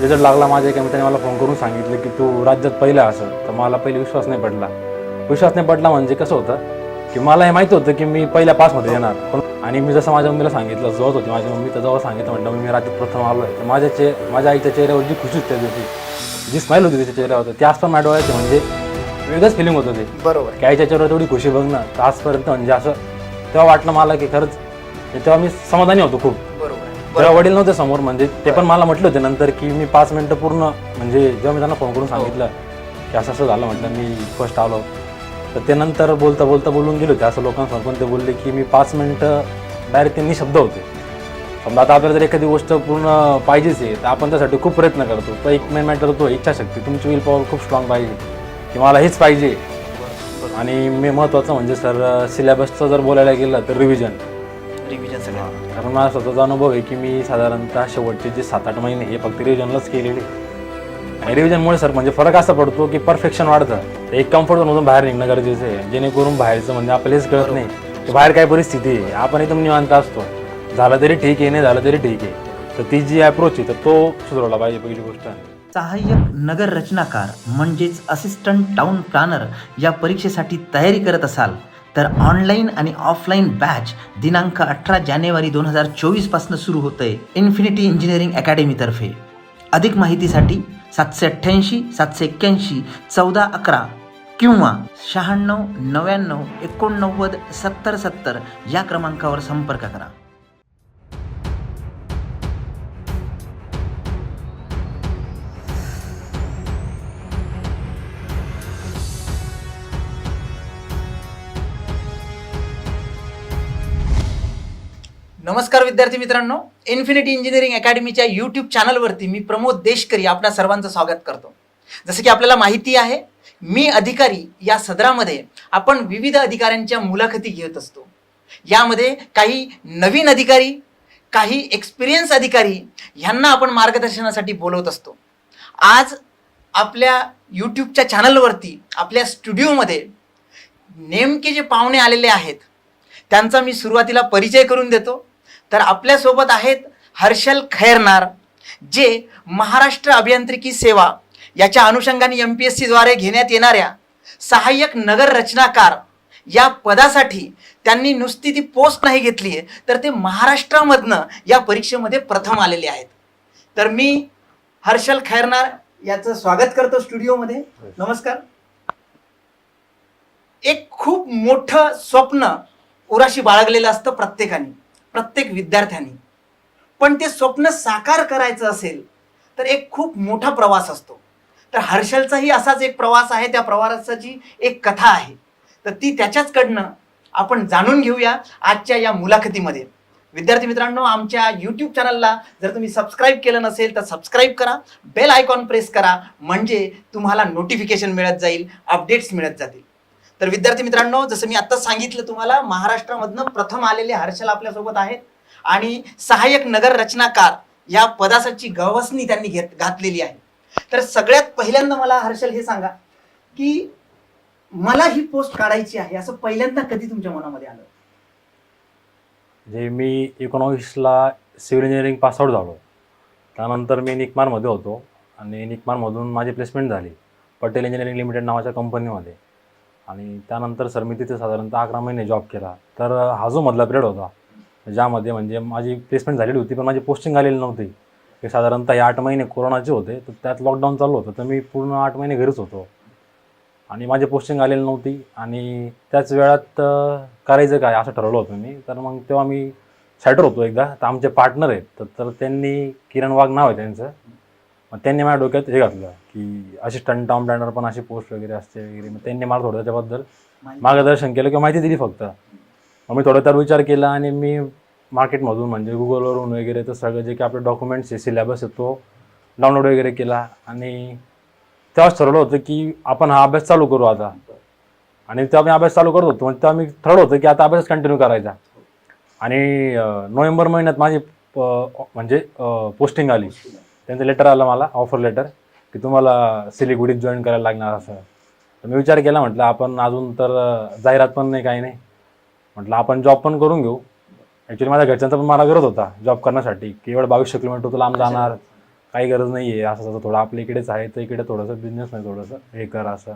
Result लागला माझ्या एका मित्राने मला फोन करून सांगितलं की तू राज्यात पहिला असं तर मला पहिले विश्वास नाही पडला. विश्वास नाही पडला म्हणजे कसं होतं की मला हे माहिती होतं की मी पहिल्या पासमध्ये येणार. पण आणि मी जसं माझ्या मम्मीला सांगितलं जवळ होती माझी मम्मी तर जवळ सांगितलं म्हटलं मी राज्यात प्रथम आलो आहे तर माझ्या चे माझ्या आईच्या चेहऱ्यावर जी खुशी होती त्या दिवशी जी स्माईल होती त्याच्या चेहऱ्यावर ते आज पण माझ्या डोळ्याचे म्हणजे वेगळंच फिलिंग होतं ते बरोबर. की आईच्या चेहऱ्यावर तेवढी खुशी बघणं तर आजपर्यंत म्हणजे असं तेव्हा वाटलं मला की खरंच तेव्हा मी समाधानी होतो खूप. तेव्हा वडील नव्हते समोर म्हणजे ते पण मला म्हटलं होते नंतर की मी पाच मिनिटं पूर्ण म्हणजे जेव्हा मी त्यांना फोन करून सांगितलं की असं असं झालं म्हटलं मी फर्स्ट आलो. तर ते नंतर बोलता बोलता बोलून गेले होते. असं लोकांसमोर पण ते बोलले की मी पाच मिनिटं डायरेक्ट त्यांनी शब्द होते. समजा आता आपल्याला जर एखादी गोष्ट पूर्ण पाहिजेच आहे तर आपण त्यासाठी खूप प्रयत्न करतो. तर एक मेन मॅटर तो इच्छाशक्ती. तुमची विल पॉवर खूप स्ट्रॉंग पाहिजे. की मला हेच पाहिजे. आणि मी महत्त्वाचं म्हणजे सर सिलेबसचं जर बोलायला गेलं तर रिव्हिजन रिव्हिजन सगळं. कारण माझा स्वतःचा अनुभव आहे की मी साधारणतः शेवटचे जे सात आठ महिने हे फक्त रिव्हिजनलाच केलेले. आणि रिव्हिजनमुळे सर म्हणजे फरक असा पडतो की परफेक्शन वाढतं. एक कम्फर्ट झोनमधून बाहेर निघणं गरजेचं आहे. जेणेकरून बाहेरचं म्हणजे आपल्याला हेच कळत नाही की बाहेर काय परिस्थिती आहे. आपण एकदम निवांत असतो. झालं तरी ठीक आहे नाही झालं तरी ठीक आहे. तर ती जी अप्रोच आहे तर तो सुधारवला पाहिजे पहिली गोष्ट. सहाय्यक नगर रचनाकार म्हणजेच असिस्टंट टाउन प्लॅनर या परीक्षेसाठी तयारी करत असाल. तर ऑनलाईन आणि ऑफलाईन बॅच दिनांक अठरा जानेवारी दोन हजार चोवीसपासून सुरू होतं आहे इन्फिनिटी इंजिनिअरिंग अकॅडमीतर्फे अधिक माहितीसाठी सातशे अठ्ठ्याऐंशी सातशे एक्क्याऐंशी चौदा अकरा किंवा शहाण्णव नव्याण्णव एकोणनव्वद सत्तर सत्तर या क्रमांकावर संपर्क करा. नमस्कार विद्यार्थी मित्रांनो इन्फिनिटी इंजिनिअरिंग अकॅडमीच्या यूट्यूब चॅनलवरती मी प्रमोद देशकरी आपल्या सर्वांचं स्वागत करतो. जसं की आपल्याला माहिती आहे मी अधिकारी या सदरामध्ये आपण विविध अधिकाऱ्यांच्या मुलाखती घेत असतो. यामध्ये काही नवीन अधिकारी काही एक्सपिरियन्स अधिकारी ह्यांना आपण मार्गदर्शनासाठी बोलवत असतो. आज आपल्या यूट्यूबच्या चॅनलवरती आपल्या स्टुडिओमध्ये नेमके जे पाहुणे आलेले आहेत त्यांचा मी सुरुवातीला परिचय करून देतो. तर आपल्यासोबत आहेत हर्षल खैरनार जे महाराष्ट्र अभियांत्रिकी सेवा याच्या अनुषंगाने एम पी एस सीद्वारे घेण्यात येणाऱ्या सहाय्यक नगर रचनाकार या पदासाठी त्यांनी नुसती ती पोस्ट नाही घेतली आहे तर ते महाराष्ट्रामधनं या परीक्षेमध्ये प्रथम आलेले आहेत. तर मी हर्षल खैरनार याचं स्वागत करतो स्टुडिओमध्ये. नमस्कार. एक खूप मोठं स्वप्न उराशी बाळगलेलं असतं प्रत्येकाने. प्रत्येक विद्यार्थ्यांनी. पण ते स्वप्न साकार करायचं असेल तर एक खूप मोठा प्रवास असतो. तर हर्षलचाही असाच एक प्रवास आहे त्या प्रवासाची एक कथा आहे. तर ती त्याच्याचकडनं आपण जाणून घेऊया आजच्या या मुलाखतीमध्ये. विद्यार्थी मित्रांनो आमच्या यूट्यूब चॅनलला जर तुम्ही सबस्क्राईब केलं नसेल तर सबस्क्राईब करा. बेल आयकॉन प्रेस करा. म्हणजे तुम्हाला नोटिफिकेशन मिळत जाईल अपडेट्स मिळत जातील. तर विद्यार्थी मित्रांनो जसं मी आता सांगितलं तुम्हाला महाराष्ट्रामधनं प्रथम आलेले हर्षल आपल्यासोबत आहेत. आणि सहाय्यक नगर रचनाकार या पदासाठी गवसणी त्यांनी घेत घातलेली आहे. तर सगळ्यात पहिल्यांदा मला हर्षल हे सांगा की मला ही पोस्ट काढायची आहे असं पहिल्यांदा कधी तुमच्या मनामध्ये आलं? जे मी इकॉनॉमिक्सला सिव्हिल इंजिनिअरिंग पासआउट झालो. त्यानंतर मी निकमारमध्ये होतो आणि निकमारमधून माझी प्लेसमेंट झाली. पटेल इंजिनिअरिंग लिमिटेड नावाच्या कंपनीमध्ये आणि त्यानंतर सर मी तिथे साधारणतः अकरा महिने जॉब केला. तर हा जो मधला पिरियड होता ज्यामध्ये म्हणजे माझी प्लेसमेंट झालेली होती पण माझी पोस्टिंग आलेली नव्हती. ते साधारणतः हे आठ महिने कोरोनाचे होते तर त्यात लॉकडाऊन चालू होतं तर मी पूर्ण आठ महिने घरीच होतो. आणि माझी पोस्टिंग आलेली नव्हती आणि त्याच वेळात करायचं काय असं ठरवलं होतं मी. तर मग तेव्हा मी सॅटर होतो एकदा तर आमचे पार्टनर आहेत तर तर त्यांनी किरण वाघ नाव आहे त्यांचं मग त्यांनी माझ्या डोक्यात हे घातलं की असिस्टंट टाउन प्लॅनर पण अशी पोस्ट वगैरे असते वगैरे. मग त्यांनी मला थोडं त्याच्याबद्दल मार्गदर्शन केलं किंवा माहिती दिली फक्त. मग मी थोडं त्यावर विचार केला आणि मी मार्केटमधून म्हणजे गुगलवरून वगैरे तर सगळं जे काही आपले डॉक्युमेंट्स आहे सिलेबस आहे तो डाउनलोड वगैरे केला आणि तेव्हाच ठरवलं होतं की आपण हा अभ्यास चालू करू आता. आणि तेव्हा मी अभ्यास चालू करत होतो. आणि तेव्हा मी ठरवलं होतं की आता अभ्यास कंटिन्यू करायचा. आणि नोव्हेंबर महिन्यात माझी म्हणजे पोस्टिंग आली. त्यांचं लेटर आलं मला ऑफर लेटर की तुम्हाला सिलिगुडीत जॉईन करायला लागणार असं. तर मी विचार केला म्हटलं आपण अजून तर जाहिरात पण नाही काही नाही. म्हटलं आपण जॉब पण करून घेऊ. ॲक्च्युली माझ्या घरच्यांचा पण मला गरज होता जॉब करण्यासाठी की एवढं बावीसशे किलोमीटर तुला लांब जाणार काही गरज नाही आहे असं तसं थोडं आपल्या इकडेच आहे तर इकडे थोडंसं बिझनेस नाही थोडंसं हे कर असं.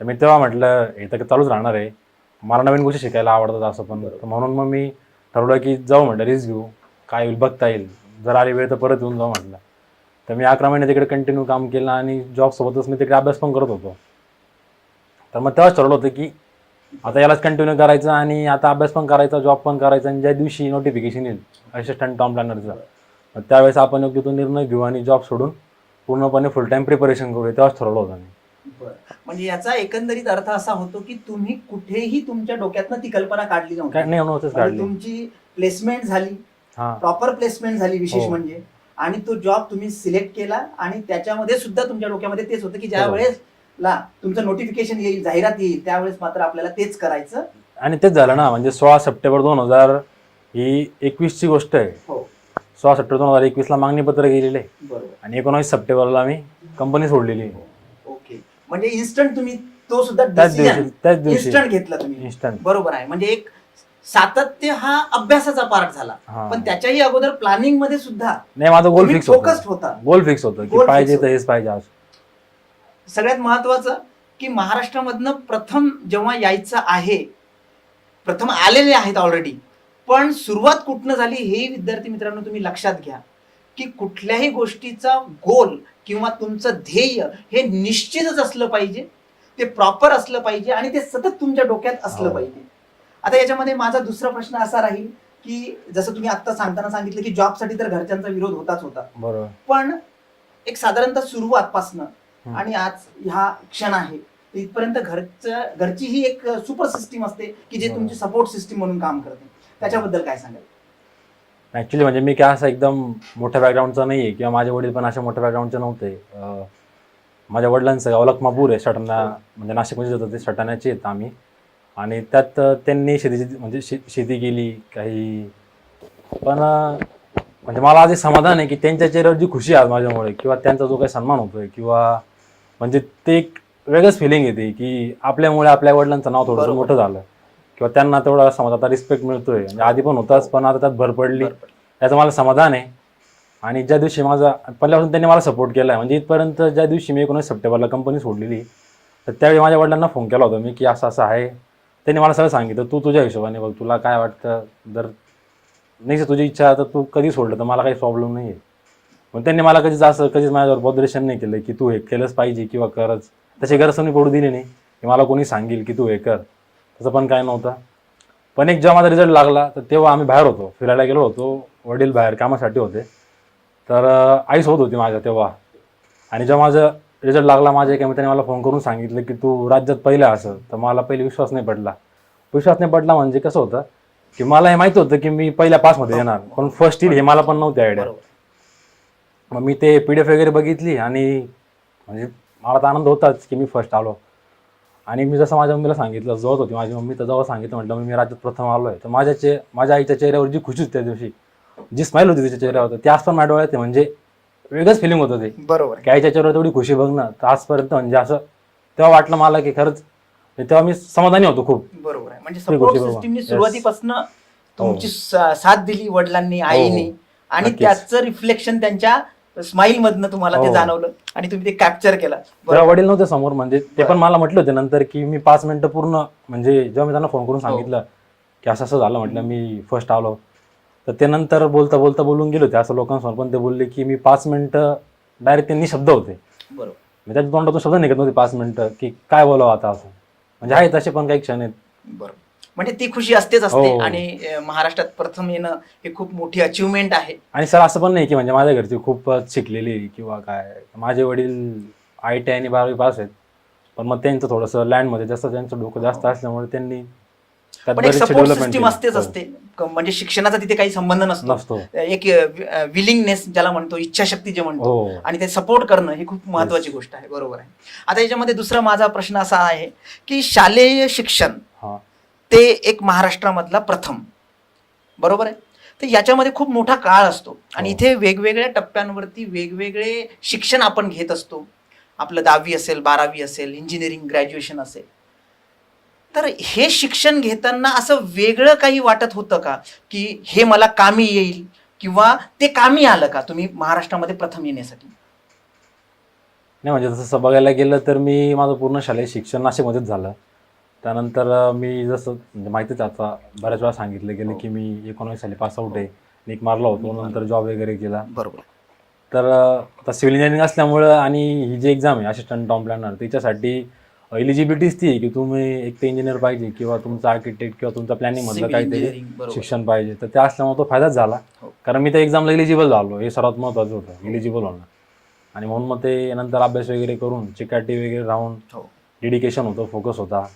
तर मी तेव्हा म्हटलं हे तर चालूच राहणार आहे. मला नवीन गोष्टी शिकायला आवडतात असं पण. तर म्हणून मग मी ठरवलं की जाऊ म्हटलं रिस्क घेऊ. काय होईल बघता येईल. जर आली वेळ तर परत येऊन जाऊ म्हटलं. तर मी अकरा महिने तिकडे कंटिन्यू काम केलं आणि जॉबसोबतच मी तिकडे अभ्यास पण करत होतो. तर मग तेव्हाच ठरवलं होतं की आता यालाच कंटिन्यू करायचं आणि आता अभ्यास पण करायचा जॉब पण करायचा आणि ज्या दिवशी नोटिफिकेशन येईल असिस्टंट टॉम प्लॅनरचं मग त्यावेळेस आपण योग्य तो निर्णय घेऊ आणि जॉब सोडून पूर्णपणे फुल टाईम प्रिपरेशन करू तेव्हाच ठरवलं होतं मी. म्हणजे याचा एकंदरीत अर्थ असा होतो की तुम्ही कुठेही तुमच्या डोक्यातनं ती कल्पना काढली नाही म्हणजे तुमची प्लेसमेंट झाली. प्रॉपर प्लेसमेंट झाली विशेष हो. म्हणजे. आणि तो जॉब तुम्ही सिलेक्ट केला आणि त्याच्यामध्ये सुद्धा तुमच्या डोक्यामध्ये तेच होतं की ज्या. वेळेस ला तुमचं नोटिफिकेशन येईल जाहिरात येईल त्यावेळेस मात्र आपल्याला तेच करायचं. आणि तेच झालं ना म्हणजे सोळा सप्टेंबर दोन हजार ही एकवीसची गोष्ट आहे. हो. सोळा सप्टेंबर दोन हजार एकवीसला मागणीपत्र गेलेले बरोबर. आणि एकोणावीस सप्टेंबरला मी कंपनी सोडलेली. ओके. म्हणजे इन्स्टंट तुम्ही तो सुद्धा त्याच दिवशी डिसिजन त्याच दिवशी. इन्स्टंट घेतला तुम्ही. इन्स्टंट बरोबर आहे. म्हणजे एक सातत्य हा अभ्यासाचा पार्ट झाला. हा. पण त्याच्याही अगोदर प्लॅनिंगमध्ये सुद्धा नाही माझा गोल तुम्ही फिक्स फोकस्ड होता होता. गोल फिक्स होतं की पाहिजे तर हेच पाहिजे सगळ्यात महत्वाचं की महाराष्ट्रामधनं प्रथम जेव्हा यायचं आहे प्रथम आलेले आहेत ऑलरेडी पण सुरुवात कुठनं झाली हे विद्यार्थी मित्रांनो तुम्ही लक्षात घ्या की कुठल्याही गोष्टीचा गोल किंवा तुमचं ध्येय हे निश्चितच असलं पाहिजे ते प्रॉपर असलं पाहिजे आणि ते सतत तुमच्या डोक्यात असलं हो. पाहिजे. आता याच्यामध्ये माझा दुसरा प्रश्न असा राहील की जसं तुम्ही आता सांगताना सांगितलं की जॉबसाठी तर घरच्यांचा विरोध होताच होता. बरोबर. पण एक साधारणतः सुरुवातपासनं. आणि आज ह्या क्षण आहे इथपर्यंत घरच्या घरची ही एक सुपर सिस्टीम असते की जे. तुमची सपोर्ट सिस्टीम म्हणून काम करते. त्याच्याबद्दल काय सांगाल? ॲक्च्युली म्हणजे मी काय असं एकदम मोठ्या बॅकग्राऊंडचा नाही आहे किंवा माझे वडील पण अशा मोठ्या बॅकग्राऊंडचे नव्हते. माझ्या वडिलांचं गाव लखमापूर आहे सटाणा म्हणजे नाशिकमध्ये होतं ते सटाण्याचे आहेत आम्ही. आणि त्यात त्यांनी शेतीची म्हणजे शे शेती केली काही. पण म्हणजे मला आज एक समाधान आहे की त्यांच्या चेहऱ्यावर जी खुशी आहे माझ्यामुळे किंवा त्यांचा जो काही सन्मान होतोय किंवा म्हणजे ते एक वेगळंच फिलिंग येते की आपल्यामुळे आपल्या वडिलांचं नाव थोडंसं. मोठं झालं किंवा त्यांना तेवढा समाज आता रिस्पेक्ट मिळतोय. म्हणजे आधी पण होताच पण आता त्यात भर पडली. याचं मला समाधान आहे. आणि ज्या दिवशी माझा पहिल्यापासून त्यांनी मला सपोर्ट केला आहे म्हणजे इथपर्यंत ज्या दिवशी मी एकोणीस सप्टेंबरला कंपनी सोडलेली तर त्यावेळी माझ्या वडिलांना फोन केला होता मी की असं असं आहे. त्यांनी मला सगळं सांगितलं तू तुझ्या हिशोबाने बघ तुला काय वाटतं? जर नाही तुझी इच्छा तर तू कधी सोडलं तर मला काही प्रॉब्लेम नाही आहे मग त्यांनी मला कधीच असं कधीच माझ्यावर बॉदरेशन नाही केलं की तू हे केलंच पाहिजे किंवा करच. तशी गरज मी पडू दिली नाही की मला कोणी सांगेल की तू हे कर. तसं पण काय नव्हतं. पण एक जेव्हा माझा रिझल्ट लागला तर तेव्हा आम्ही बाहेर होतो. फिरायला गेलो होतो वडील बाहेर कामासाठी होते. तर अं, आईच होत होती माझ्या तेव्हा. आणि जेव्हा माझं रिझल्ट लागला माझ्या एका मित्राने मला फोन करून सांगितलं की तू राज्यात पहिला असं तर मला पहिले विश्वास नाही पडला. विश्वास नाही पडला म्हणजे कसं होतं की मला हे माहिती होतं की मी पहिल्या पासमध्ये येणार पण फर्स्ट येईल हे मला पण नव्हती आयडिया मग मी ते पी डी एफ वगैरे बघितली आणि म्हणजे मला तर आनंद होताच की मी फर्स्ट आलो. आणि मी जसं माझ्या मम्मीला सांगितलं जवळ होती. माझी मम्मी तर जेव्हा सांगितलं म्हटलं मी राज्यात प्रथम आलो आहे. तर माझ्या चे माझ्या आईच्या चेहऱ्यावर जी खुशी होती त्या दिवशी जी स्माईल होती तिच्या चेहऱ्यावर ती आज पण माझ्या डोळ्यात. म्हणजे वेगळंच फिलिंग होतं ते. बरोबर. की आईच्या चेहऱ्यावर तेवढी खुशी बघणं तर आजपर्यंत म्हणजे असं तेव्हा वाटलं मला की खरंच तेव्हा मी समाधानी होतो खूप. बरोबर आहे. म्हणजे सपोर्ट. सिस्टीमने. सुरुवातीपासून तुमची सा- साथ दिली वडिलांनी आईने. आणि. त्याचं रिफ्लेक्शन त्यांच्या स्माईल मधनं तुम्हाला ते हो. जाणवलं. आणि तुम्ही ते कॅप्चर केलं. वडील नव्हते समोर म्हणजे ते. पण मला म्हटलं होते नंतर की मी पाच मिनिटं पूर्ण म्हणजे जेव्हा मी त्यांना फोन करून सांगितलं की असं असं झालं म्हटलं मी फर्स्ट आलो. तर ते नंतर बोलता बोलता बोलून गेले होते. असं लोकांसमोर पण ते बोलले की मी पाच मिनिटं डायरेक्ट त्यांनी शब्द होते. बरोबर. मी त्याच्या तोंडातून शब्द निघत नव्हते पाच मिनिटं की काय बोलावं आता असं. म्हणजे आहेत तसे पण काही क्षण आहेत. बरोबर. म्हणजे ती खुशी असतेच असते हो. आणि अं, महाराष्ट्रात प्रथम येणं हे खूप मोठी अचिव्हमेंट आहे. आणि सर असं पण नाही की म्हणजे माझ्या घरची खूपच शिकलेली किंवा काय. माझे वडील आय टी आणि बारावी पास आहेत. पण मग त्यांचं थोडंसं लँडमध्ये जास्त त्यांचं डोकं जास्त असल्यामुळे त्यांनी पण एक सपोर्ट सिस्टीम. असतेच हो. असते. म्हणजे शिक्षणाचा तिथे काही संबंध नसतो. एक विलिंगनेस ज्याला म्हणतो इच्छाशक्ती जे म्हणतो हो. आणि ते सपोर्ट करणं ही खूप महत्वाची गोष्ट आहे. बरोबर आहे. आता याच्यामध्ये दुसरा माझा प्रश्न असा आहे की शालेय शिक्षण ते एक महाराष्ट्रामधला प्रथम. बरोबर आहे? तर याच्यामध्ये खूप मोठा काळ असतो. आणि हो. इथे वेगवेगळ्या टप्प्यांवरती वेगवेगळे शिक्षण आपण घेत असतो. आपलं दहावी असेल बारावी असेल इंजिनिअरिंग ग्रॅज्युएशन असेल. तर हे शिक्षण घेताना असं वेगळं काही वाटत होतं का? की हे मला कामी येईल किंवा ते कामी आलं का तुम्ही महाराष्ट्रामध्ये प्रथम येण्यासाठी? नाही म्हणजे तसं बघायला गेलं तर मी माझं पूर्ण शालेय शिक्षण नाशिकमध्येच झालं. त्यानंतर मी जसं म्हणजे माहितीच आता बऱ्याच वेळा सांगितलं गेलं की मी एकोणवीस साली पास आउट आहे. निक मारला होतो नंतर जॉब वगैरे केला. बरोबर. तर आता सिव्हिल इंजिनिअरिंग असल्यामुळं आणि ही जी एक्झाम आहे असिस्टंट टॉम प्लॅनर त्याच्यासाठी एलिजिबिलिटीच ती आहे की तुम्ही एक तर इंजिनियर पाहिजे किंवा तुमचा आर्किटेक्ट किंवा तुमचा प्लॅनिंग मधलं काहीतरी. शिक्षण पाहिजे. तर ते असल्यामुळे तो फायदाच झाला. हो. कारण मी त्या एक्झामला एलिजिबल झालो. हे सर्वात महत्त्वाचं होतं. एलिजिबल होणं. आणि म्हणून मग ते नंतर अभ्यास वगैरे करून चिकाटी वगैरे राहून डेडिकेशन होतं फोकस होता.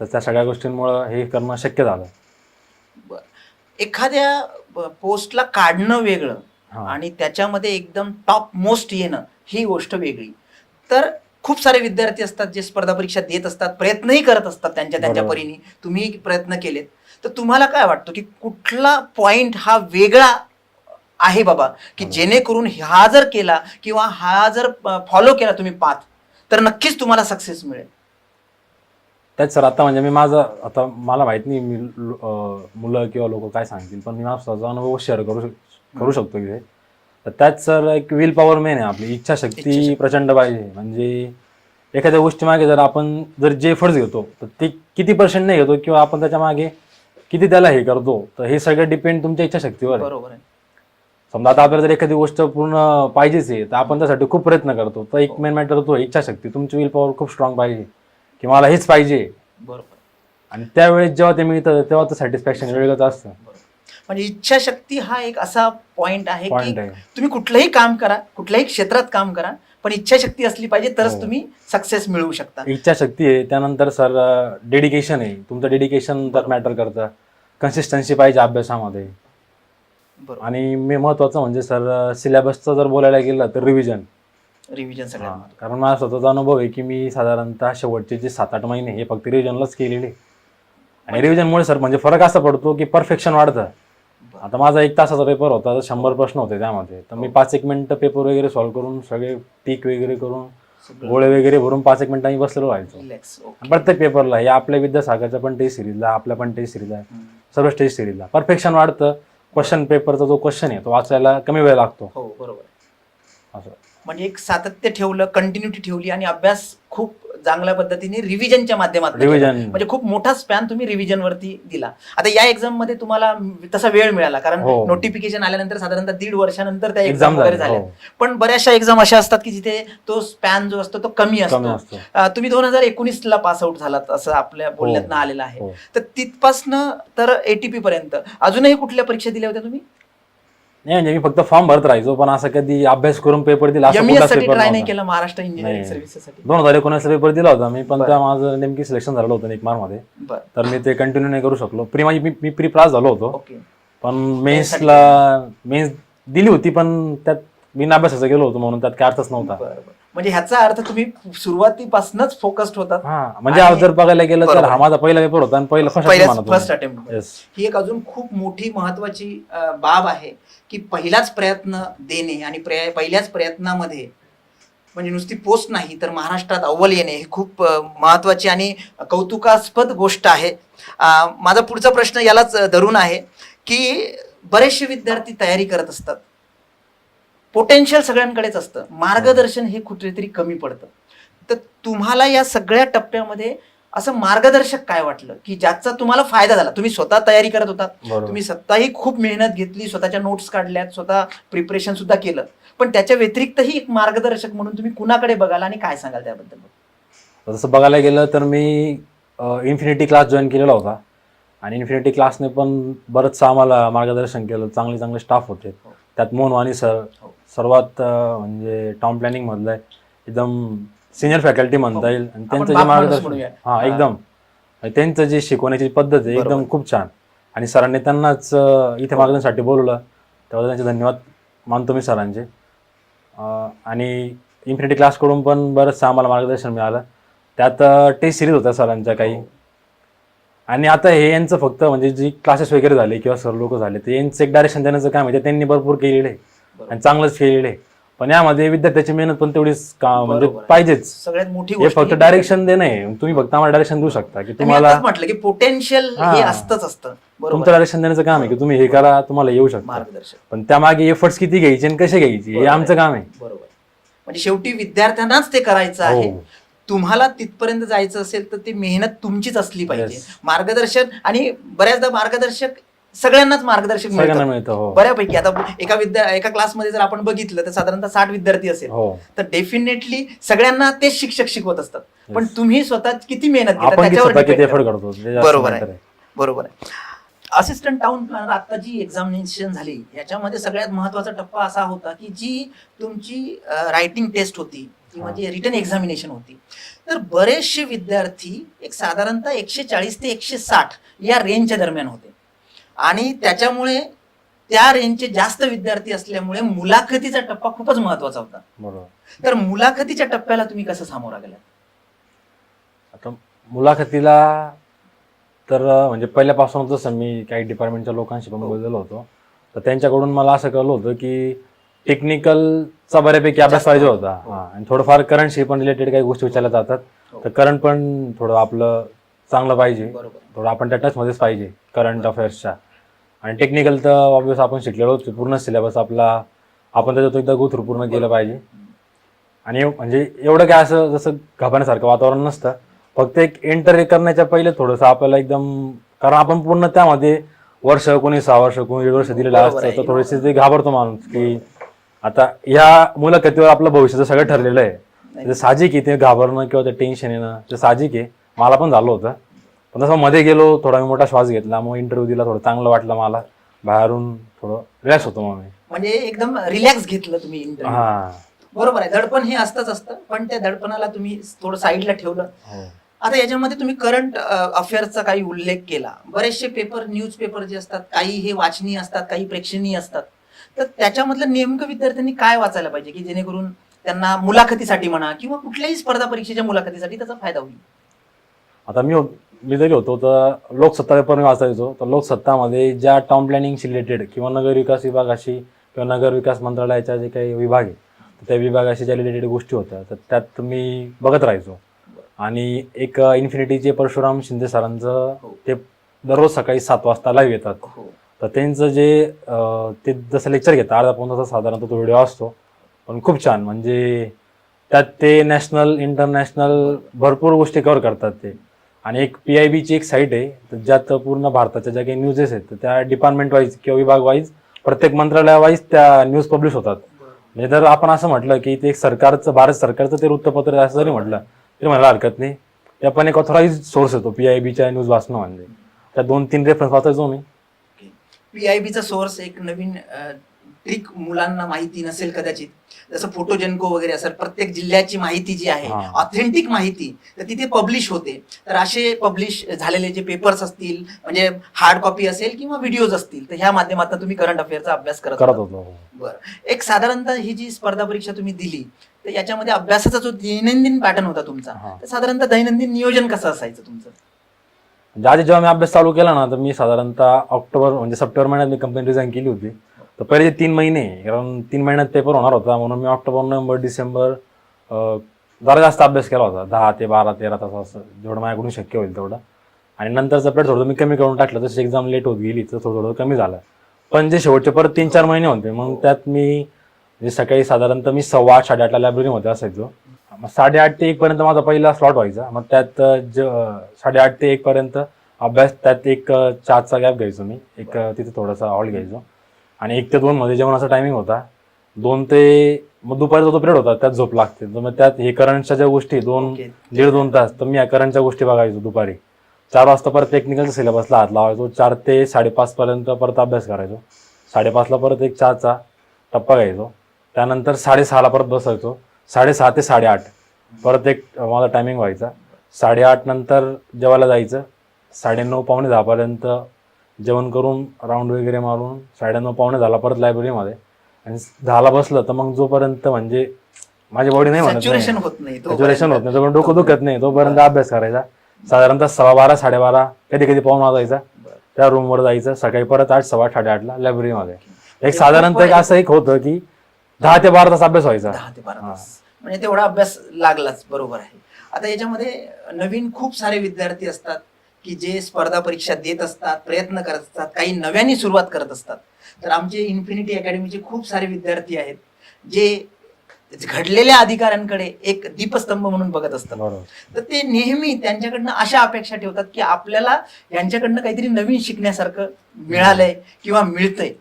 तर त्या सगळ्या गोष्टींमुळं हे करणं शक्य झालं. एखाद्या पोस्टला काढणं वेगळं आणि त्याच्यामध्ये एकदम टॉप मोस्ट येणं ही गोष्ट वेगळी. तर खूप सारे विद्यार्थी असतात जे स्पर्धा परीक्षा देत असतात प्रयत्नही करत असतात त्यांच्या त्यांच्या. परीने. तुम्ही प्रयत्न केलेत. तर तुम्हाला काय वाटतं की कुठला पॉइंट हा वेगळा आहे बाबा? की. जेणेकरून हा जर केला किंवा हा जर फॉलो केला तुम्ही पाथ तर नक्कीच तुम्हाला सक्सेस मिळेल. त्याच सर आता म्हणजे मी माझं आता मला माहीत नाही मी मुलं किंवा लोक काय सांगतील पण मी माझा स्वतःचा अनुभव शेअर करू करू शकतो इथे तर त्यात सर एक विल पॉवर मेन आहे आपली. इच्छाशक्ती इच्छाशक्ती. प्रचंड पाहिजे म्हणजे एखाद्या गोष्टी मागे जर आपण जर जे एफर्ट्स घेतो तर ते किती पर्सेंट नाही घेतो किंवा आपण त्याच्यामागे किती त्याला हे करतो तर हे सगळं डिपेंड तुमच्या इच्छाशक्तीवर आहे. बरोबर आहे. समजा आता आपल्याला जर एखादी गोष्ट पूर्ण पाहिजेच आहे तर आपण त्यासाठी खूप प्रयत्न करतो. तर एक मेन मॅटर तो आहे इच्छाशक्ती. तुमची विल पॉवर खूप स्ट्रॉंग पाहिजे की मला हेच पाहिजे. बरोबर. आणि त्यावेळेस जेव्हा ते मिळतं तेव्हा तर सॅटिस्फॅक्शन वेगळंच असतं. म्हणजे इच्छाशक्ती हा एक असा पॉइंट आहे की आहे. तुम्ही कुठलंही काम करा कुठल्याही क्षेत्रात काम करा पण इच्छाशक्ती असली पाहिजे तरच हो. तुम्ही सक्सेस मिळवू शकता. इच्छाशक्ती आहे. त्यानंतर सर डेडिकेशन आहे. तुमचं डेडिकेशन बरोबर. मॅटर करतं. कन्सिस्टन्सी पाहिजे अभ्यासामध्ये. बरोबर. आणि मी महत्वाचं म्हणजे सर सिलेबसचं जर बोलायला गेलं तर रिव्हिजन रिव्हिजन सगळ्यात कारण माझा स्वतःचा अनुभव आहे की मी साधारणतः शेवटचे जे सात आठ महिने हे फक्त रिव्हिजनलाच केलेले. आणि रिव्हिजनमुळे सर म्हणजे फरक असा पडतो की परफेक्शन वाढतं. आता माझा एक तासाचा पेपर होता शंभर प्रश्न होते त्यामध्ये. तर मी पाच एक मिनिटं पेपर वगैरे सॉल्व्ह करून सगळे टिक वगैरे करून गोळे वगैरे भरून पाच एक मिनिटांनी बसलेलो व्हायचो प्रत्येक पेपरला हे आपल्या विद्यासागरच्या पण टेस्ट सिरीजला आपल्या पण टेस्ट सिरीजला. सर्व टेस्ट सिरीजला परफेक्शन वाढतं. क्वेश्चन पेपरचा जो क्वेश्चन आहे तो वाचायला कमी वेळ लागतो. हो बरोबर. असं. म्हणजे एक सातत्य ठेवलं कंटिन्युटी ठेवली आणि अभ्यास खूप चांगल्या पद्धतीने रिव्हिजनच्या माध्यमातून. रिव्हिजन म्हणजे खूप मोठा स्पॅन तुम्ही रिव्हिजन वरती दिला. आता या एक्झाममध्ये तुम्हाला तसा वेळ मिळाला कारण हो. नोटिफिकेशन आल्यानंतर साधारणतः दीड वर्षानंतर त्या एक्झाम वगैरे झाली. झाल्या. हो. पण बऱ्याचशा एक्झाम अशा असतात की जिथे तो स्पॅन जो असतो तो कमी कमी असतो. असतो. अं, तुम्ही दोन हजार एकोणीस ला पास आउट झालात असं आपल्या बोलण्यातनं आलेलं आहे. हो. तर तिथपासनं तर एटीपी पर्यंत. अजूनही कुठल्या परीक्षा दिल्या होत्या तुम्ही? नाही म्हणजे मी फक्त फॉर्म भरत राहायचो पण असं कधी अभ्यास करून पेपर दिला असं कुठलाच पेपर ट्राय नाही नव्हता. केला महाराष्ट्र इंजिनिअरिंग नाही. सर्व्हिसेससाठी दोन हजार एकोणीसला पेपर दिला होता मी पण. त्या माझं नेमकी सिलेक्शन झालं होतं एक मध्ये. बर. तर मी ते कंटिन्यू नाही करू शकलो. प्री माझी मी- मी प्री पास झालो होतो. ओके. पण मेन्सला मेन्स दिली होती पण त्यात बिना अभ्यासाचं गेलो होतो म्हणून त्यात काय अर्थच नव्हता. बरं बरं. म्हणजे ह्याचा अर्थ तुम्ही सुरुवातीपासूनच फोकस्ड होतात. हा म्हणजे आणि- जर बघायला गेलं तर बरोबर. हा माझा पहिला पेपर होता आणि पहिला पहिल्याच फर्स्ट अटेम्प्ट ही एक अजून खूप मोठी महत्वाची अं, बाब आहे की पहिलाच प्रयत्न देणे आणि प्रय- पहिल्याच प्रयत्नामध्ये म्हणजे नुसती पोस्ट नाही तर महाराष्ट्रात अव्वल येणे ही खूप अं, महत्वाची आणि कौतुकास्पद गोष्ट आहे. अं, माझा पुढचा प्रश्न यालाच अं, धरून आहे की बरेचसे विद्यार्थी तयारी करत असतात. पोटेन्शियल सगळ्यांकडेच असतं. मार्गदर्शन हे कुठेतरी कमी पडतं. तर तुम्हाला या सगळ्या टप्प्यामध्ये असं मार्गदर्शक काय वाटलं? की ज्याचा तुम्हाला फायदा झाला? तुम्ही स्वतः तयारी करत बरोबर. तुम्ही स्वतःही खूप मेहनत घेतली स्वतःच्या नोट्स काढल्यात स्वतः प्रिपरेशन सुद्धा केलं. पण त्याच्या व्यतिरिक्तही एक मार्गदर्शक म्हणून तुम्ही कुणाकडे बघाल आणि काय सांगाल त्याबद्दल? तसं बघायला गेलं तर मी इन्फिनिटी क्लास जॉईन केलेला होता. आणि इन्फिनिटी क्लासने पण बरंचसं आम्हाला मार्गदर्शन केलं. चांगले चांगले स्टाफ होते त्यात मोहनवाणी सर हो. सर्वात म्हणजे टाउन प्लॅनिंग मधलं एकदम सिनियर फॅकल्टी म्हणता. येईल आणि त्यांचं जे मार्गदर्शन. हा. एकदम त्यांचं जे शिकवण्याची पद्धत आहे. एकदम खूप छान आणि सरांनी त्यांनाच इथे. मार्गदर्शनासाठी बोलवलं तेव्हा त्यांचे धन्यवाद मानतो मी सरांचे आणि इन्फिनिटी क्लासकडून पण बरंचसं आम्हाला मार्गदर्शन मिळालं त्यात टेस्ट सिरीज होत्या सरांच्या काही हो. आणि आता हे यांचं फक्त म्हणजे जी क्लासेस वगैरे झाले किंवा सर लोक झाले ते यांचं एक डायरेक्शन देण्याचं काम आहे ते त्यांनी भरपूर केलेलं आहे. आणि चांगलंच केलेलं आहे. पण यामध्ये विद्यार्थ्याची मेहनत पण तेवढीच का म्हणजे आहे. पाहिजेच. सगळ्यात मोठी हे फक्त डायरेक्शन देणं आहे. तुम्ही फक्त आम्हाला डायरेक्शन देऊ शकता की तुम्हाला म्हटलं की पोटेन्शियल हा. असतंच असतं. तुमचं डायरेक्शन देण्याचं काम आहे की तुम्ही हे करा तुम्हाला येऊ शकता. पण त्यामागे एफर्ट्स किती घ्यायचे आणि कसे घ्यायचे हे आमचं काम आहे. बरोबर म्हणजे शेवटी विद्यार्थ्यांनाच ते करायचं आहे. हो तुम्हाला तिथपर्यंत जायचं असेल तर ती मेहनत तुमचीच असली पाहिजे. Yes. मार्गदर्शन आणि बऱ्याचदा मार्गदर्शक सगळ्यांनाच मार्गदर्शक सगळ्यांना मिळतं मिळतं हो. बऱ्यापैकी. आता एका विद्या एका क्लासमध्ये जर आपण बघितलं तर साधारणतः साठ विद्यार्थी असेल. हो. तर डेफिनेटली सगळ्यांना तेच शिक्षक शिकवत असतात. पण Yes. तुम्ही स्वतः किती मेहनत घेता आपण त्याच्यावर स्वतः किती depend एफर्ट करतं. करतो ते जास्त बरोबर आहे. बरोबर आहे. असिस्टंट टाउन प्लॅनर आता जी एक्झामिनेशन झाली याच्यामध्ये सगळ्यात महत्त्वाचा टप्पा असा होता की जी तुमची रायटिंग टेस्ट होती किंवा हा. जी रिटर्न एक्झामिनेशन होती. तर बरेचसे विद्यार्थी एक साधारणतः एकशे चाळीस ते एकशे साठ या रेंजच्या दरम्यान होते. आणि त्याच्यामुळे त्या रेंजचे जास्त विद्यार्थी असल्यामुळे मुलाखतीचा टप्पा खूपच महत्त्वाचा होता. बरोबर. तर मुलाखतीच्या टप्प्याला तुम्ही कसं सामोरा गेला आता मुलाखतीला तर म्हणजे पहिल्यापासून जसं मी काही डिपार्टमेंटच्या लोकांशी पण हो. बोललेलो होतो. तर त्यांच्याकडून मला असं कळलं होतं की टेक्निकलचा बऱ्यापैकी अभ्यास पाहिजे होता. होता हो. आणि थोडंफार करंटशी पण रिलेटेड काही गोष्टी विचारल्या जातात. तर करंट पण थोडं आपलं चांगलं पाहिजे थोडं आपण त्या टचमध्येच पाहिजे करंट अफेअर्सच्या आणि टेक्निकल तर ऑब्विस आपण शिकलेलो पूर्ण सिलेबस आपला आपण त्याच्यात एकदा गो थ्रू पूर्ण केलं पाहिजे आणि म्हणजे एवढं काय असं जसं घाबरण्यासारखं वातावरण नसतं फक्त एक एंटर करण्याच्या पहिले थोडंसं आपल्याला एकदम कारण आपण पूर्ण त्यामध्ये वर्ष कोणी सहा वर्ष कोणी दीड वर्ष दिलेलं असतं. तर थोडेसे ते घाबरतो माणूस की आता ह्या मुलाखतीवर आपलं भविष्याचं सगळं ठरलेलं आहे. ते साहजिक आहे ते घाबरणं किंवा ते टेन्शन येणं ते साहजिक आहे. मला पण झालं होतं. पण तसं मध्ये गेलो थोडा मी मोठा श्वास घेतला मग इंटरव्ह्यू दिला थोडं चांगलं वाटलं मला. बाहेरून थोडं रिलॅक्स होतो मग मी. म्हणजे एकदम रिलॅक्स घेतलं तुम्ही हा. बरोबर आहे. दडपण हे असतंच असतं पण त्या दडपणाला तुम्ही थोडं साईडला ठेवलं. हो. आता याच्यामध्ये तुम्ही करंट अफेअर्सचा काही उल्लेख केला. बरेचसे पेपर न्यूज पेपर जे असतात काही हे वाचनीय असतात काही प्रेक्षणीय असतात. तर त्याच्यामधलं नेमकं विद्यार्थ्यांनी काय वाचायला पाहिजे की जेणेकरून त्यांना मुलाखतीसाठी म्हणा किंवा कुठल्याही स्पर्धा परीक्षेच्या मुलाखतीसाठी त्याचा फायदा होईल? आता मी मी जरी होतो तर लोकसत्ता पेपर मी वाचायचो. तर लोकसत्तामध्ये ज्या टाउन प्लॅनिंगशी रिलेटेड किंवा नगर विकास विभागाशी किंवा नगर विकास मंत्रालयाच्या जे काही विभाग आहे त्या विभागाशी ज्या रिलेटेड गोष्टी होत्या तर त्यात मी बघत राहायचो. आणि एक इन्फिनिटीचे परशुराम शिंदे सरांचं हो. ते दररोज सकाळी सात वाजता लाईव्ह येतात. हो. तर त्यांचं जे अं, ते जसं लेक्चर घेतात अर्धा पाऊन तासा साधारणतः तो व्हिडिओ असतो. पण खूप छान म्हणजे त्यात ते नॅशनल इंटरनॅशनल भरपूर गोष्टी कव्हर करतात ते. आणि एक पी आय बीची एक साईट आहे तर ज्यात पूर्ण भारताच्या ज्या काही न्यूजेस आहेत तर त्या डिपार्टमेंट वाईज किंवा विभाग वाईज प्रत्येक मंत्रालयावाईज त्या न्यूज पब्लिश होतात. म्हणजे जर आपण असं म्हटलं की ते एक सरकारचं भारत सरकारचं ते वृत्तपत्र आहे असं जरी म्हटलं तरी म्हणायला हरकत नाही. ते पण एक ऑथोराईज सोर्स येतो पी आय बीच्या न्यूज वाचणं म्हणजे. त्या दोन तीन रेफरन्स वाचायचो मी. पीआयबीचा सोर्स एक नवीन ट्रिक मुलांना माहिती नसेल कदाचित जसं फोटोजेनको वगैरे असेल प्रत्येक जिल्ह्याची माहिती जी आहे. ऑथेंटिक माहिती तर तिथे पब्लिश होते तर असे पब्लिश झालेले जे पेपर्स असतील म्हणजे हार्ड कॉपी असेल किंवा व्हिडिओज असतील तर ह्या माध्यमातून तुम्ही करंट अफेअरचा अभ्यास करत होता. बरं एक साधारणतः ही जी स्पर्धा परीक्षा तुम्ही दिली तर याच्यामध्ये अभ्यासाचा जो दैनंदिन पॅटर्न होता तुमचा. तर साधारणतः दैनंदिन नियोजन कसं असायचं तुमचं म्हणजे आधी जेव्हा मी अभ्यास चालू केला ना तर मी साधारणतः ऑक्टोबर म्हणजे सप्टेंबर महिन्यात मी कंपनी रिझाईन केली होती. तर पहिले जे तीन महिने कारण तीन महिन्यात पेपर होणार होता म्हणून मी ऑक्टोबर नोव्हेंबर डिसेंबर जरा जास्त अभ्यास केला होता. दहा ते बारा तेरा तास असं जेवढं माझ्याकडून शक्य होईल तेवढं. आणि नंतरचं पेट थोडं मी कमी करून टाकलं तशी एक्झाम लेट होत गेली तर थोडं थोडं कमी झालं. पण जे शेवटचे परत तीन चार महिने होते मग त्यात मी जे सकाळी साधारणतः मी सव्वा आठ साडेआठला लायब्ररीमध्ये असायचो. मग साडेआठ ते एक पर्यंत माझा पहिला स्लॉट व्हायचा. मग त्यात ज साडेआठ ते एक पर्यंत अभ्यास त्यात एक अं, चहाचा गॅप घ्यायचो मी. एक तिथे थोडासा हॉल घ्यायचो. आणि एक ते दोन मध्ये जेवणाचा टायमिंग होता. दोन ते मग दुपारचा जो पिरियड होता त्यात झोप लागते. तर मग त्यात हे करंटच्या ज्या गोष्टी दोन. दीड दोन तास तर मी या करंटच्या गोष्टी बघायचो दुपारी. चार वाजता परत टेक्निकलच्या सिलेबसला हात लावायचो. चार ते साडेपाच पर्यंत परत अभ्यास करायचो. साडेपाचला परत एक चहाचा टप्पा घ्यायचो. त्यानंतर साडेसहाला परत बसायचो. साडेसहा ते साडेआठ. परत एक माझा टायमिंग व्हायचा. साडेआठ नंतर जेवायला जायचं. साडेनऊ पावणे दहापर्यंत जेवण करून राऊंड वगैरे मारून साडेनऊ पावणे झाला परत लायब्ररीमध्ये आणि दहाला बसलं तर मग जोपर्यंत म्हणजे माझी बॉडी नाही म्हणत सॅच्युरेशन. होत नाही सॅच्युरेशन होत नाही. डोकं दुखत नाही. तोपर्यंत अभ्यास करायचा. साधारणतः सव्वा बारा साडेबारा कधी कधी पाऊन वाजायचा. त्या रूमवर जायचं. सकाळी परत आठ सव्वा आठ साडेआठला लायब्ररीमध्ये एक साधारणतः एक असं एक होतं की दहा ते बारा तास अभ्यास व्हायचा. म्हणजे तेवढा अभ्यास लागलाच बरोबर आहे. आता याच्यामध्ये नवीन खूप सारे विद्यार्थी असतात की जे स्पर्धा परीक्षा देत असतात प्रयत्न करत असतात काही नव्याने सुरुवात करत असतात. तर आमचे इन्फिनिटी अकॅडमीचे खूप सारे विद्यार्थी आहेत जे घडलेल्या अधिकाऱ्यांकडे एक दीपस्तंभ म्हणून बघत असतात. तर ते नेहमी त्यांच्याकडनं अशा अपेक्षा ठेवतात की आपल्याला यांच्याकडनं काहीतरी नवीन शिकण्यासारखं मिळालंय किंवा मिळतंय.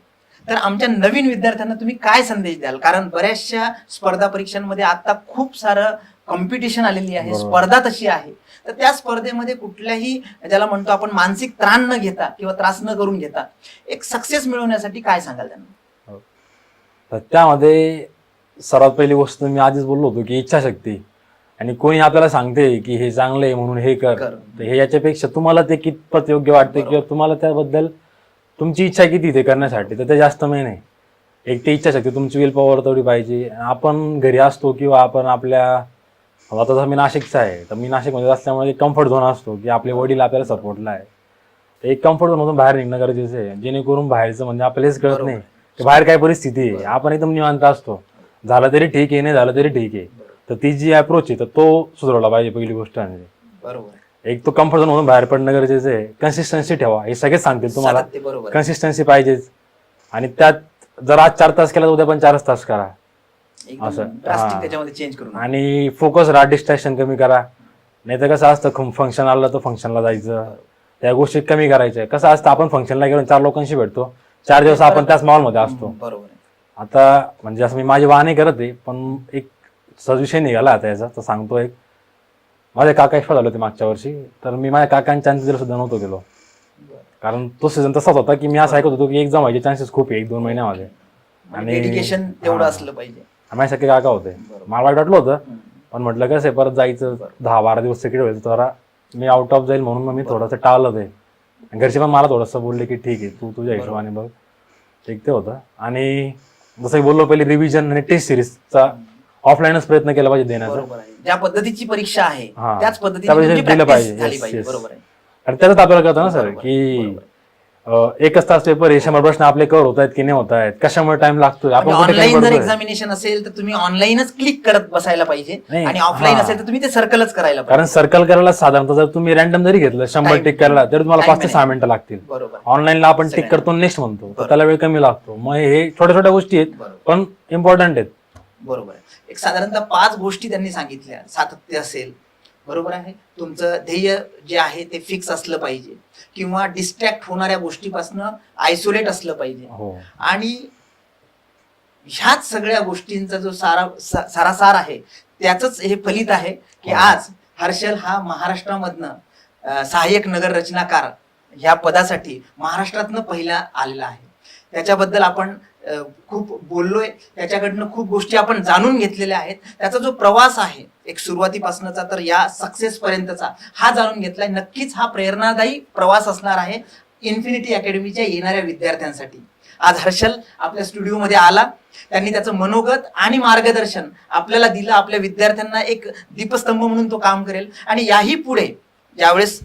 तर आमच्या नवीन विद्यार्थ्यांना तुम्ही काय संदेश द्याल कारण बऱ्याचशा स्पर्धा परीक्षांमध्ये आता खूप सारं कॉम्पिटिशन आलेली आहे. स्पर्धा तशी आहे तर त्या स्पर्धेमध्ये कुठल्याही ज्याला म्हणतो आपण मानसिक त्राण न घेता किंवा त्रास न करून घेता एक सक्सेस मिळवण्यासाठी काय सांगाल त्यांना तर त्यामध्ये सर्वात पहिली गोष्ट मी आधीच बोललो होतो की इच्छाशक्ती आणि कोणी आपल्याला सांगते की हे चांगलं आहे म्हणून हे कर. तर हे याच्यापेक्षा तुम्हाला ते कितपत योग्य वाटते. किंवा तुम्हाला त्याबद्दल तुमची इच्छा किती ते करण्यासाठी? तर ते जास्त मेन आहे. एक ते इच्छाशक्ती तुमची विल पॉवर तेवढी पाहिजे. आपण घरी असतो किंवा आपण आपल्या आता जर मी नाशिकचा आहे तर मी नाशिकमध्ये असल्यामुळे कम्फर्ट झोन असतो की आपले वडील आपल्याला सपोर्टला आहे. तर एक कम्फर्ट झोनमधून बाहेर निघणं गरजेचं आहे. जेणेकरून बाहेरचं म्हणजे आपल्याला हेच कळत. नाही की बाहेर काय परिस्थिती आहे. आपण एकदम निवांत असतो. झालं तरी ठीक आहे नाही झालं तरी ठीक आहे. तर ती जी अप्रोच आहे तर तो सुधारला पाहिजे पहिली गोष्ट म्हणजे. बरोबर. एक तो कम्फर्ट झोन मधून बाहेर पडणं गरजेचं आहे. कन्सिस्टन्सी ठेवा. हे सगळेच सांगतील तुम्हाला. सातत्य बरोबर. आहे. कन्सिस्टन्सी पाहिजेच. आणि त्यात जर आज चार तास केला तर उद्या पण चारच तास करा. एकदम असं. drastic हा. त्याच्यामध्ये चेंज करून आणि फोकस राहा डिस्ट्रॅक्शन कमी करा. नाही तर कसं असतं फंक्शन आलं तर फंक्शनला जायचं. त्या गोष्टी कमी करायच्या. कसं असतं आपण फंक्शनला गेलो चार लोकांशी भेटतो. चार दिवस आपण त्याच मॉलमध्ये असतो. बरोबर आहे. आता म्हणजे असं मी माझी वाहने करत आहे पण एक विषय निघाला आता याचा. तर सांगतो एक. माझे काका एक्सपायर झाले होते मागच्या वर्षी. तर मी माझ्या काकांच्या अंत्यविधीला सुद्धा नव्हतो गेलो कारण तो सीझन तसाच होता की मी असं ऐकत होतो की एक्झाम व्हायचे चान्सेस खूप आहे एक दोन महिन्यामध्ये आणि डेडिकेशन तेवढं. असलं पाहिजे. माझे सगळे काका होते. मला वाईट वाटलं होतं. पण म्हटलं कसं आहे परत जायचं दहा बारा दिवस तिकीट व्हायचं जरा मी आउट ऑफ जाईल म्हणून मग मी थोडंसं टाळलं ते. घरचे पण मला थोडंसं बोलले की ठीक आहे तू तुझ्या हिशोबाने बघ. ठीक ते होतं. आणि जसं बोललो पहिले रिव्हिजन आणि टेस्ट सिरीजचा ऑफलाईनच प्रयत्न केला पाहिजे देण्याचा बरोबर आहे ज्या पद्धतीची परीक्षा आहे हा. त्याच पद्धतीने त्या पद्धतीने तुमची दिलं practice पाहिजे. झाली Yes, पाहिजे yes. बरोबर आहे आणि त्याच्यात आपल्याला कळतं ना सर बरोबर, की बरोबर. अं, एकच तास पेपर हे शंभर प्रश्न आपले कव्हर होत आहेत की नाही होत आहेत कशामुळे टाइम लागतोय आपण कुठे ऑनलाईन कमी जर? एक्झामिनेशन असेल तर तुम्ही ऑनलाईनच क्लिक करत बसायला पाहिजे नाही, आणि ऑफलाईन हा. असेल तर तुम्ही ते सर्कलच करायला कारण पाहिजे सर्कल करायला साधारणतः जर तुम्ही रॅन्डम जरी घेतलं शंभर Time- टिक करायला तरी तुम्हाला time पाच ते सहा मिनिटं लागतील बरोबर ऑनलाईनला आपण टिक सगळ्यांना. करतो नेक्स्ट म्हणतो तर बरोबर. त्याला वेळ कमी लागतो मग हे छोट्या छोट्या गोष्टी आहेत बरोबर पण इम्पॉर्टंट आहेत बरोबर आहे. एक साधारणतः पाच गोष्टी त्यांनी सांगितल्या. सातत्य असेल बरोबर आहे? तुमचं ध्येय जे आहे ते फिक्स असलं पाहिजे. किंवा डिस्ट्रॅक्ट होणाऱ्या गोष्टीपासून आयसोलेट असलं पाहिजे. हो. आणि ह्याच सगळ्या गोष्टींचा जो सारा सारासार आहे त्याच हे फलित आहे की हो. आज हर्षल हा महाराष्ट्रामधनं सहाय्यक नगर रचनाकार ह्या पदासाठी महाराष्ट्रातनं पहिला आलेला आहे. त्याच्याबद्दल आपण खूप बोललोय. त्याच्याकडनं खूप गोष्टी आपण जाणून घेतलेल्या आहेत. त्याचा जो प्रवास आहे एक सुरुवातीपासूनचा तर या सक्सेस पर्यंतचा हा जाणून घेतलाय. नक्कीच हा प्रेरणादायी प्रवास असणार आहे इन्फिनिटी अकॅडमीच्या येणाऱ्या विद्यार्थ्यांसाठी. आज हर्षल आपल्या स्टुडिओमध्ये आला. त्यांनी त्याचं मनोगत आणि मार्गदर्शन आपल्याला दिलं. आपल्या विद्यार्थ्यांना एक दीपस्तंभ म्हणून तो काम करेल. आणि याही पुढे ज्यावेळेस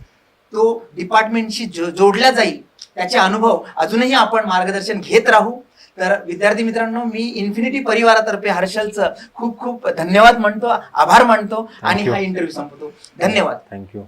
तो डिपार्टमेंटशी जो- जोडला जाईल त्याचे अनुभव अजूनही आपण मार्गदर्शन घेत राहू. तर विद्यार्थी मित्रांनो मी इन्फिनिटी परिवारातर्फे हर्षलचं खूप खूप धन्यवाद म्हणतो आभार मानतो आणि. हा इंटरव्ह्यू संपवतो. धन्यवाद. थँक्यू